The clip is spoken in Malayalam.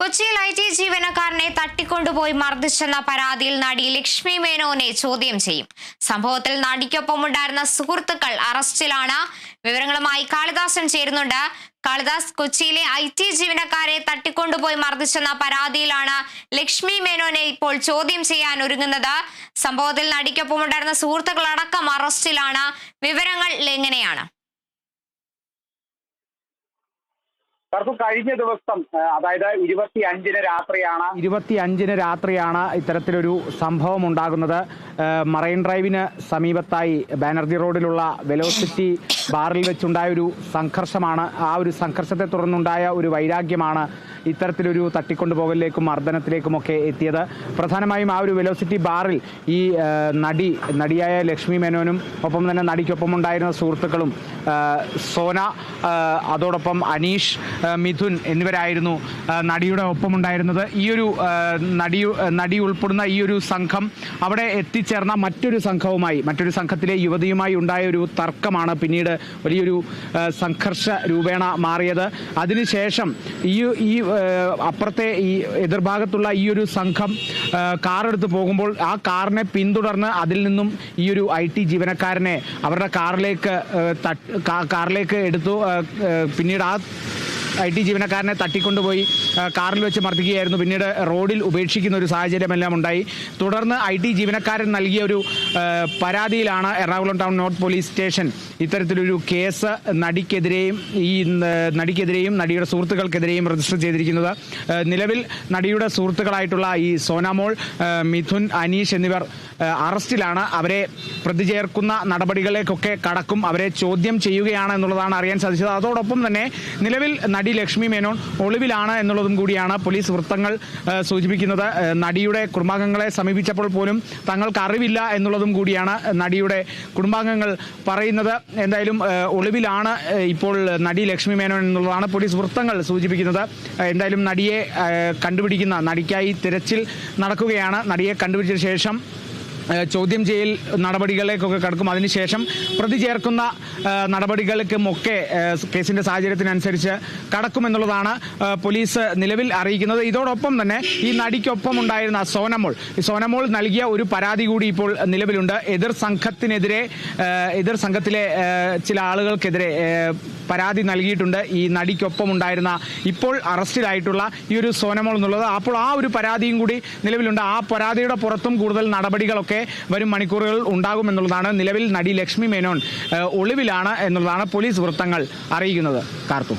കൊച്ചിയിൽ ഐ ടി ജീവനക്കാരനെ തട്ടിക്കൊണ്ടുപോയി മർദ്ദിച്ചെന്ന പരാതിയിൽ നടി ലക്ഷ്മി മേനോനെ ചോദ്യം ചെയ്യും. സംഭവത്തിൽ നടിക്കൊപ്പമുണ്ടായിരുന്ന സുഹൃത്തുക്കൾ അറസ്റ്റിലാണ്. വിവരങ്ങളുമായി കാളിദാസൻ ചേരുന്നുണ്ട്. കാളിദാസ് കൊച്ചിയിലെ ഐ ടി ജീവനക്കാരെ തട്ടിക്കൊണ്ടുപോയി മർദ്ദിച്ചെന്ന പരാതിയിലാണ് ലക്ഷ്മി മേനോനെ ഇപ്പോൾ ചോദ്യം ചെയ്യാൻ ഒരുങ്ങുന്നത്. സംഭവത്തിൽ നടിക്കൊപ്പമുണ്ടായിരുന്ന സുഹൃത്തുക്കൾ അടക്കം അറസ്റ്റിലാണ്. വിവരങ്ങൾ എങ്ങനെയാണ്? കാരണം കഴിഞ്ഞ ദിവസം അതായത് ഇരുപത്തി അഞ്ചിന് രാത്രിയാണ് ഇരുപത്തി അഞ്ചിന് രാത്രിയാണ് ഇത്തരത്തിലൊരു സംഭവം ഉണ്ടാകുന്നത്. മറൈൻ ഡ്രൈവിന് സമീപത്തായി ബാനർജി റോഡിലുള്ള വെലോസിറ്റി ബാറിൽ വെച്ചുണ്ടായ ഒരു സംഘർഷമാണ്. ആ ഒരു സംഘർഷത്തെ തുടർന്നുണ്ടായ ഒരു വൈരാഗ്യമാണ് ഇത്തരത്തിലൊരു തട്ടിക്കൊണ്ടുപോകലിലേക്കും മർദ്ദനത്തിലേക്കുമൊക്കെ എത്തിയത്. പ്രധാനമായും ആ ഒരു വെലോസിറ്റി ബാറിൽ ഈ നടി നടിയായ ലക്ഷ്മി മേനോനും ഒപ്പം തന്നെ നടിക്കൊപ്പം ഉണ്ടായിരുന്ന സുഹൃത്തുക്കളും സോന അതോടൊപ്പം അനീഷ് മിഥുൻ എന്നിവരായിരുന്നു നടിയുടെ ഒപ്പമുണ്ടായിരുന്നത്. ഈ ഒരു നടി നടി ഉൾപ്പെടുന്ന ഈ ഒരു സംഘം അവിടെ എത്തിച്ചേർന്ന മറ്റൊരു സംഘവുമായി മറ്റൊരു സംഘത്തിലെ യുവതിയുമായി ഉണ്ടായ ഒരു തർക്കമാണ് പിന്നീട് വലിയൊരു സംഘർഷ രൂപേണ മാറിയത്. അതിനുശേഷം ഈ ഈ അപ്പുറത്തെ ഈ എതിർഭാഗത്തുള്ള ഈ ഒരു സംഘം കാറെടുത്ത് പോകുമ്പോൾ ആ കാറിനെ പിന്തുടർന്ന് അതിൽ നിന്നും ഈ ഒരു ഐ ടി ജീവനക്കാരനെ അവരുടെ കാറിലേക്ക് കാറിലേക്ക് എടുത്തു പിന്നീട് ആ ഐ ടി ജീവനക്കാരനെ തട്ടിക്കൊണ്ടുപോയി കാറിൽ വെച്ച് മർദ്ദിക്കുകയായിരുന്നു. പിന്നീട് റോഡിൽ ഉപേക്ഷിക്കുന്ന ഒരു സാഹചര്യമെല്ലാം ഉണ്ടായി. തുടർന്ന് ഐ ടി ജീവനക്കാരൻ നൽകിയ ഒരു പരാതിയിലാണ് Ernakulam town north police station ഇത്തരത്തിലൊരു കേസ് നടിക്കെതിരെയും ഈ നടിക്കെതിരെയും നടിയുടെ സുഹൃത്തുക്കൾക്കെതിരെയും രജിസ്റ്റർ ചെയ്തിരിക്കുന്നത്. നിലവിൽ നടിയുടെ സുഹൃത്തുക്കളായിട്ടുള്ള ഈ സോനാമോൾ മിഥുൻ അനീഷ് എന്നിവർ അറസ്റ്റിലാണ്. അവരെ പ്രതി ചേർക്കുന്ന നടപടികളിലേക്കൊക്കെ കടക്കും. അവരെ ചോദ്യം ചെയ്യുകയാണ് എന്നുള്ളതാണ് അറിയാൻ സാധിച്ചത്. അതോടൊപ്പം തന്നെ നിലവിൽ നടി ലക്ഷ്മി മേനോൻ ഒളിവിലാണ് എന്നുള്ളതും കൂടിയാണ് പോലീസ് വൃത്തങ്ങൾ സൂചിപ്പിക്കുന്നത്. നടിയുടെ കുടുംബാംഗങ്ങളെ സമീപിച്ചപ്പോൾ പോലും തങ്ങൾക്ക് അറിവില്ല എന്നുള്ളതും കൂടിയാണ് നടിയുടെ കുടുംബാംഗങ്ങൾ പറയുന്നത്. എന്തായാലും ഒളിവിലാണ് ഇപ്പോൾ നടി ലക്ഷ്മി മേനോൻ എന്നുള്ളതാണ് പോലീസ് വൃത്തങ്ങൾ സൂചിപ്പിക്കുന്നത്. എന്തായാലും നടിയെ കണ്ടുപിടിക്കുന്ന നടിക്കായി തിരച്ചിൽ നടക്കുകയാണ്. നടിയെ കണ്ടുപിടിച്ച ശേഷം ചോദ്യം ചെയ്യൽ നടപടികളിലേക്കൊക്കെ കടക്കും. അതിനുശേഷം പ്രതി ചേർക്കുന്ന നടപടികൾക്കുമൊക്കെ കേസിന്റെ സാഹചര്യത്തിനനുസരിച്ച് കടക്കുമെന്നുള്ളതാണ് പോലീസ് നിലവിൽ അറിയിക്കുന്നത്. ഇതോടൊപ്പം തന്നെ ഈ നടിക്കൊപ്പം ഉണ്ടായിരുന്ന സോനമോൾ. സോനമോൾ നൽകിയ ഒരു പരാതി കൂടി ഇപ്പോൾ നിലവിലുണ്ട്. എതിർ സംഘത്തിനെതിരെ എതിർ സംഘത്തിലെ ചില ആളുകൾക്കെതിരെ പരാതി നൽകിയിട്ടുണ്ട്. ഈ നടിക്കൊപ്പം ഉണ്ടായിരുന്ന ഇപ്പോൾ അറസ്റ്റിലായിട്ടുള്ള ഈ ഒരു സോനമോൾ എന്നുള്ളത്. അപ്പോൾ ആ ഒരു പരാതിയും കൂടി നിലവിലുണ്ട്. ആ പരാതിയുടെ പുറത്തും കൂടുതൽ നടപടികളൊക്കെ വരും മണിക്കൂറുകൾ ഉണ്ടാകുമെന്നുള്ളതാണ് നിലവിൽ നടി ലക്ഷ്മി മേനോൻ ഒളിവിലാണ് എന്നുള്ളതാണ് പോലീസ് വൃത്തങ്ങൾ അറിയിക്കുന്നത്. കാർത്തു.